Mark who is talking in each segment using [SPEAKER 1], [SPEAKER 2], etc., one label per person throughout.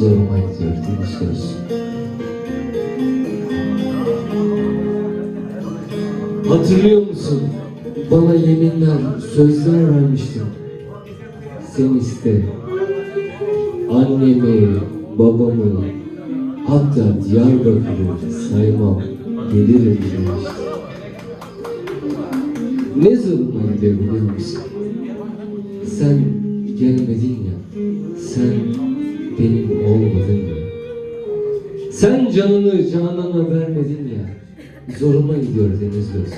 [SPEAKER 1] Değil mi söz? Hatırlıyor musun? Bana yeminler, sözler vermiştin. Sen iste. Annemi, babamı, hatta Diyarbakır'ı saymam, gelirim demiştin. Ne gidiyor biliyor musun? Sen gelmedin ya, sen benim. Sen canını canana vermedin ya, zoruma gidiyor Deniz Göz.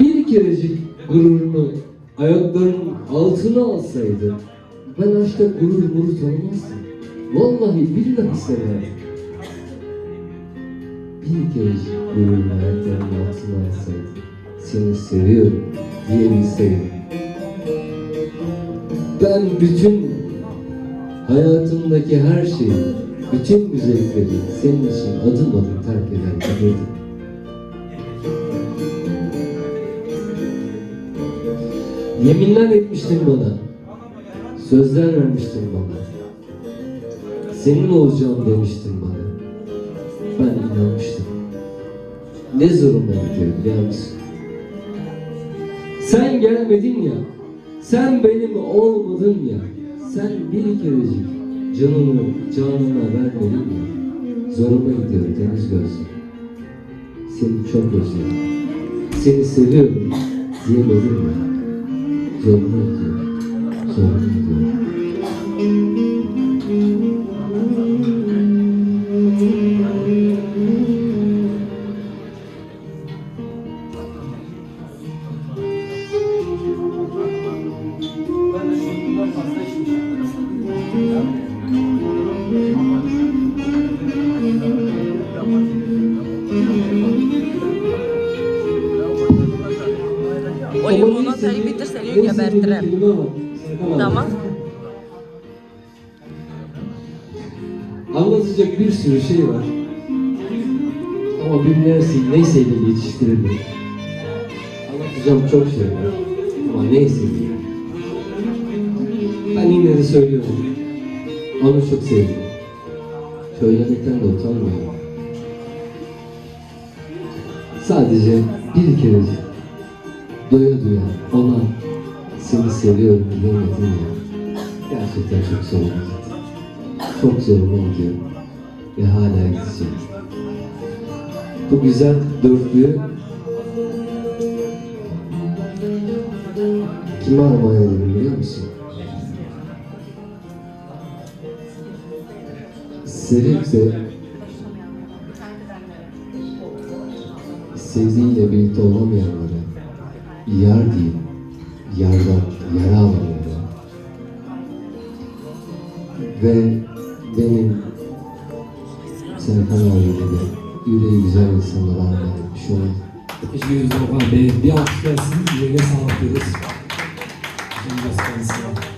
[SPEAKER 1] Bir kerecik gururunu ayaklarının altına alsaydı, ben aşkta gurur muru tanımazdım. Vallahi billahi severdim. Bir kerecik gururunu ayaklarının altına alsaydı, seni seviyorum diyebilseydim. Ben bütün hayatımdaki her şeyi, bütün güzellikleri senin için adım adım terk eder giderdim. Yeminler etmiştin bana. Sözler vermiştin bana. Senin olacağım demiştin bana. Ben inanmıştım. Ne zoruma gidiyor biliyor musun? Sen gelmedin ya. Sen benim olmadın ya. Sen bir kerecik canını canına vermedin ya. Zoruma gidiyor deniz gözlü. Seni çok özledim. Seni seviyorum diyemedim ya. Zoruma gidiyor. Zoruma gidiyor.
[SPEAKER 2] O limonatayı bitir seni gebertirim. Tamam.
[SPEAKER 1] Anlatacak bir sürü şey var. Ama bilmezsin neyse ile yetiştirilir. Anlatacağım çok şey var. Ama neyse diye. Ben yine de söylüyorum. Onu çok sevdim. Söylemekten de utanmıyorum. Sadece bir kere doya doya ona seni seviyorum diyemedim ya. Gerçekten çok zoruma. Çok zoruma gidiyor. Ve hala gideceğim. Bu güzel dörtlüğü kime armağan ederim biliyor musun? Sevip de sevdiğiyle birlikte olamayanlara yar deyip yardan yara alanlara ve benim Serkan abiyle de yüreği güzel insanlara etmiş olan
[SPEAKER 3] Teşekkür ederiz Okan Bey. Bir alkış versin. Yüreğine sağlık diyoruz. Şimdi kendisine.